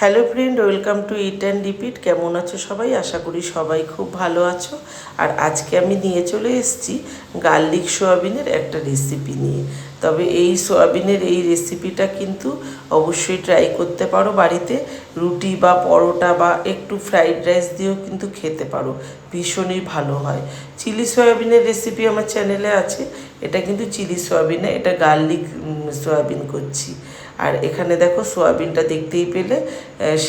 Hello friend, welcome to eat and repeat. কেমন আছো সবাই? আশা করি সবাই খুব ভালো আছো। আর আজকে আমি নিয়ে চলে এসেছি গার্লিক সোয়াবিনের একটা রেসিপি নিয়ে। তবে এই সোয়াবিনের এই রেসিপিটা কিন্তু অবশ্যই ট্রাই করতে পারো বাড়িতে। রুটি বা পরোটা বা একটু ফ্রাইড রাইস দিয়েও কিন্তু খেতে পারো। ভীষণই ভালো হয়। চিলি সয়াবিনের রেসিপি আমার চ্যানেলে আছে। এটা কিন্তু চিলি সয়াবিন এটা গার্লিক সয়াবিন করছি। আর এখানে দেখো সোয়াবিনটা দেখতেই পেলে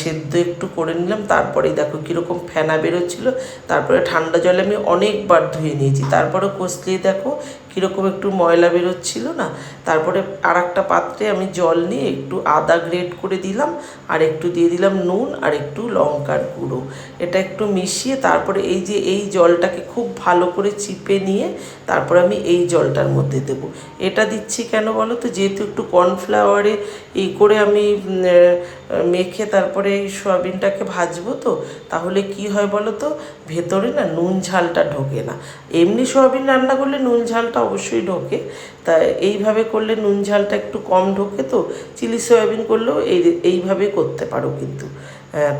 সেদ্ধ একটু করে নিলাম, তারপরেই দেখো কীরকম ফেনা বেরোচ্ছিলো, তারপরে ঠান্ডা জলে আমি অনেকবার ধুয়ে নিয়েছি তারপরে কষলিয়ে দেখো কীরকম একটু ময়লা বেরোচ্ছিল না, তারপরে আর একটা পাত্রে আমি জল নিয়ে একটু আদা গ্রেট করে দিলাম, আর একটু দিয়ে দিলাম নুন, আর একটু লঙ্কার গুঁড়ো। এটা একটু মিশিয়ে তারপরে এই যে এই জলটাকে খুব ভালো করে চিপে নিয়ে তারপরে আমি এই জলটার মধ্যে দেবো। এটা দিচ্ছি কেন বলো তো? যেহেতু একটু কর্নফ্লাওয়ারে এই করে আমি মেখে তারপরে এই সয়াবিনটাকে ভাজবো তো, তাহলে কি হয় বলো তো? ভেতরে না নুন ঝালটা ঢোকে না। এমনি সয়াবিন রান্না করলে নুন ঝালটা অবশ্যই ঢোকে। তা এইভাবে করলে নুন ঝালটা একটু কম ঢোকে তো, চিলি সয়াবিন করলেও এই, এইভাবে করতে পারো কিন্তু।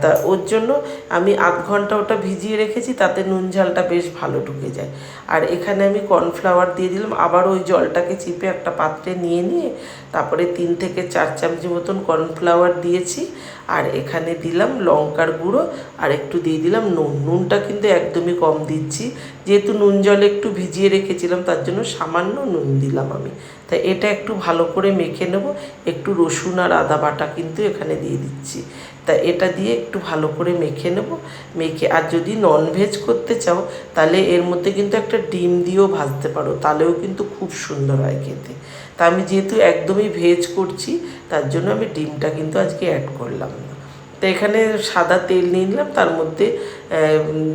তা ওর জন্য আমি আধ ঘণ্টা ওটা ভিজিয়ে রেখেছি, তাতে নুন ঝালটা বেশ ভালো ঢুকে যায়। আর এখানে আমি কর্নফ্লাওয়ার দিয়ে দিলাম, আবার ওই জলটাকে চিপে একটা পাত্রে নিয়ে নিয়ে তারপরে তিন থেকে চার চামচি মতন কর্নফ্লাওয়ার দিয়েছি। আর এখানে দিলাম লঙ্কার গুঁড়ো আর একটু দিয়ে দিলাম নুন। নুনটা কিন্তু একদমই কম দিচ্ছি। যেহেতু নুন জলে একটু ভিজিয়ে রেখেছিলাম, তার জন্য সামান্য নুন দিলাম আমি। তাই এটা একটু ভালো করে মেখে নেব। একটু রসুন আর আদা বাটা কিন্তু এখানে দিয়ে দিচ্ছি। তা এটা দিয়ে একটু ভালো করে মেখে নেব। মেখে, আর যদি ননভেজ করতে চাও, তাহলে এর মধ্যে কিন্তু একটা ডিম দিয়েও ভাজতে পারো। তাহলেও কিন্তু খুব সুন্দর হয় খেতে। তা আমি যেহেতু একদমই ভেজ করছি, তার জন্য আমি ডিমটা কিন্তু আজকে অ্যাড করলাম। তো এখানে সাদা তেল নিয়ে নিলাম তার মধ্যে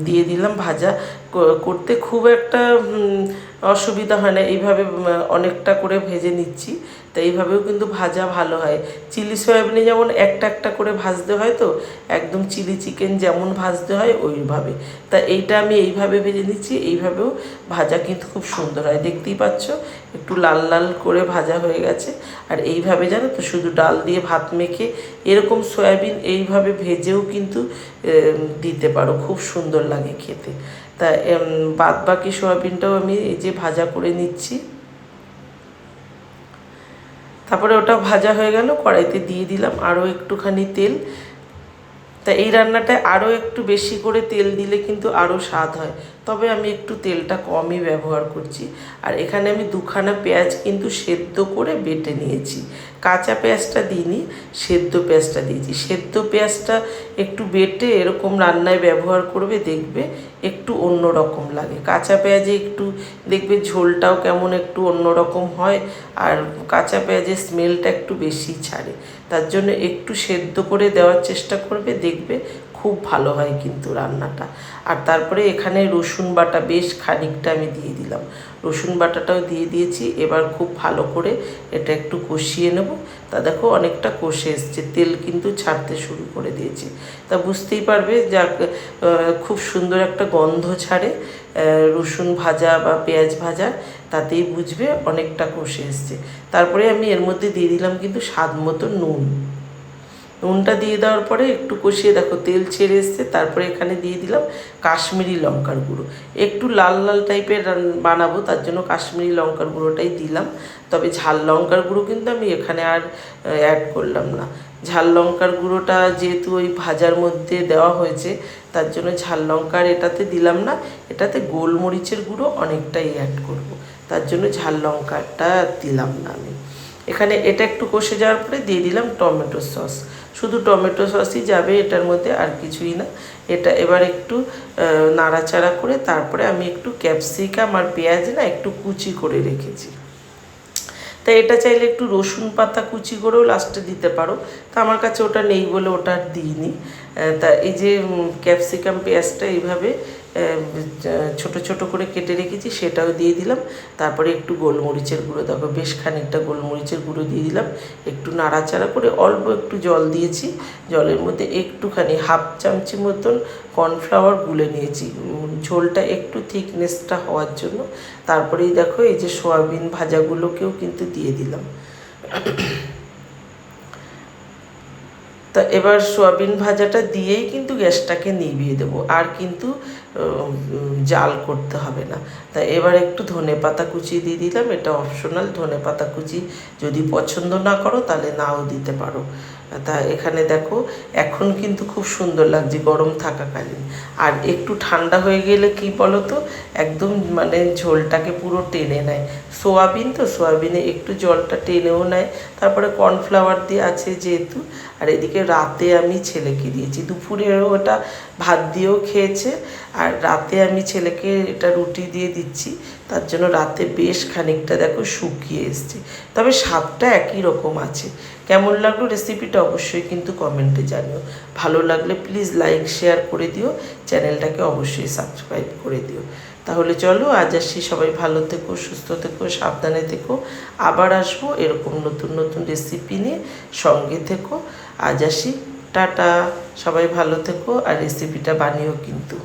দিয়ে দিলাম ভাজা। করতে খুব একটা অসুবিধা হয় না। এইভাবে অনেকটা করে ভেজে নিচ্ছি। তো এইভাবেও কিন্তু ভাজা ভালো হয়। চিলি সয়াবিনে যেমন একটা একটা করে ভাজতে হয় তো, একদম চিলি চিকেন যেমন ভাজতে হয় ওইভাবে। তা এইটা আমি এইভাবে ভেজে নিচ্ছি, এইভাবেও ভাজা কিন্তু খুব সুন্দর হয়। দেখতেই পাচ্ছ, একটু লাল লাল করে ভাজা হয়ে গেছে। আর এইভাবে জানো তো, শুধু ডাল দিয়ে ভাত মেখে এরকম সয়াবিন এইভাবে ভেজেও কিন্তু দিতে পারো। খুব সুন্দর লাগে খেতে। তা বাদ বাকি সোয়াবিনটাও আমি এই যে ভাজা করে নিচ্ছি। তারপরে ওটা ভাজা হয়ে গেল, কড়াইতে দিয়ে দিলাম আরও একটুখানি তেল। তা, এই রান্নাটায় আরও একটু বেশি করে তেল দিলে কিন্তু আরও স্বাদ হয়। তবে আমি একটু তেলটা কমই ব্যবহার করছি। আর এখানে আমি দুখানা পেঁয়াজ কিন্তু সেদ্ধ করে বেটে নিয়েছি। কাঁচা পেঁয়াজটা দিইনি, সেদ্ধ পেঁয়াজটা দিয়েছি। সেদ্ধ পেঁয়াজটা একটু বেটে এরকম রান্নায় ব্যবহার করবে দেখবে একটু অন্য রকম লাগে। কাঁচা পেঁয়াজে একটু দেখবে ঝোলটাও কেমন একটু অন্য রকম হয় আর কাঁচা পেঁয়াজের স্মেলটা একটু বেশি ছাড়ে। তার জন্য একটু সেদ্ধ করে দেওয়ার চেষ্টা করবে, দেখবে খুব ভালো হয় কিন্তু রান্নাটা। আর তারপরে এখানে রসুন বাটা বেশ খানিকটা আমি দিয়ে দিলাম। রসুন বাটাটাও দিয়ে দিয়েছি, এবার খুব ভালো করে এটা একটু কষিয়ে নেব। তা দেখো অনেকটা কষে এসছে, তেল কিন্তু ছাড়তে শুরু করে দিয়েছে। তা বুঝতেই পারবে যা খুব সুন্দর একটা গন্ধ ছাড়ে। রসুন ভাজা বা পেঁয়াজ ভাজা, তাতেই বুঝবে অনেকটা কষে এসছে। তারপরে আমি এর মধ্যে দিয়ে দিলাম কিন্তু স্বাদ মতো নুন। নুনটা দিয়ে দেওয়ার পরে একটু কষিয়ে দেখো, তেল ছেড়ে এসছে, তারপরে এখানে দিয়ে দিলাম কাশ্মীরি লঙ্কার গুঁড়ো। একটু লাল লাল টাইপের বানাবো, তার জন্য কাশ্মীরি লঙ্কার গুঁড়োটাই দিলাম। তবে ঝাল লঙ্কার গুঁড়ো কিন্তু আমি এখানে আর অ্যাড করলাম না। ঝাল লঙ্কার গুঁড়োটা যেহেতু ওই ভাজার মধ্যে দেওয়া হয়েছে, তার জন্য ঝাল লঙ্কার এটাতে দিলাম না। এটাতে গোলমরিচের গুঁড়ো অনেকটাই অ্যাড করব। তার জন্য ঝাল লঙ্কাটা দিলাম না আমি। এখানে এটা একটু কষে যাওয়ার পরে দিয়ে দিলাম টমেটো সস। শুধু টমেটো সসই যাবে, এটার মধ্যে আর কিছুই না। এটা এবার একটু নাড়াচাড়া করে তারপরে আমি একটু ক্যাপসিকাম আর পেঁয়াজ না একটু কুচি করে রেখেছি। তা এটা চাইলে একটু রসুন পাতা কুচি করেও লাস্টে দিতে পারো। তা আমার কাছে ওটা নেই বলে ওটা আর দিইনি। তা এই যে ক্যাপসিকাম পেঁয়াজটা এইভাবে ছোট ছোট করে কেটে রেখেছি, সেটাও দিয়ে দিলাম। তারপরে একটু গোলমরিচের গুঁড়ো, দেখো বেশ খানিকটা গোলমরিচের গুঁড়ো দিয়ে দিলাম। একটু নাড়াচাড়া করে অল্প একটু জল দিয়েছি। জলের মধ্যে একটুখানি হাফ চামচি মতন কর্নফ্লাওয়ার গুলে নিয়েছি। ঝোলটা একটু থিকনেসটা হওয়ার জন্য। তারপরেই দেখো এই যে সোয়াবিন ভাজাগুলোকেও কিন্তু দিয়ে দিলাম। তা এবার সোয়াবিন ভাজাটা দিয়েই কিন্তু গ্যাসটাকে নিভিয়ে দেবো, আর কিন্তু জাল করতে হবে না। তা এবার একটু ধনে পাতা কুচি দিয়ে দিলাম, এটা অপশনাল, ধনে পাতা কুচি যদি পছন্দ না করো তাহলে নাও দিতে পারো। তা এখানে দেখো, এখন কিন্তু খুব সুন্দর লাগছে, গরম থাকাকালীন। আর একটু ঠান্ডা হয়ে গেলে কি বলো তো একদম মানে ঝোলটাকে পুরো টেনে নেয়। সোয়াবিন তো, সোয়াবিনে একটু জলটা টেনেও নেয়। তারপরে কর্নফ্লাওয়ার দিয়ে আছে যেহেতু আর এদিকে রাতে আমি ছেলেকে দিয়েছি। দুপুরে ওটা ভাত দিয়েও খেয়েছে আর রাতে আমি ছেলেকে এটা রুটি দিয়ে দিচ্ছি। তার জন্য রাতে বেশ খানিকটা দেখো শুকিয়ে এসছে। তবে স্বাদটা একই রকম আছে। কেমন লাগল রেসিপিটা অবশ্যই কিন্তু কমেন্টে জানিও। ভালো লাগলে প্লিজ লাইক শেয়ার করে দিও। চ্যানেলটাকে অবশ্যই সাবস্ক্রাইব করে দিও। তাহলে চলো, আজ আসি সবাই ভালো থেকো, সুস্থ থেকো, সাবধানে থেকো। আবার আসব এরকম নতুন নতুন রেসিপি নিয়ে সঙ্গে থেকো। আজ আসি, টাটা। সবাই ভালো থেকো, আর রেসিপিটা বানিও কিন্তু।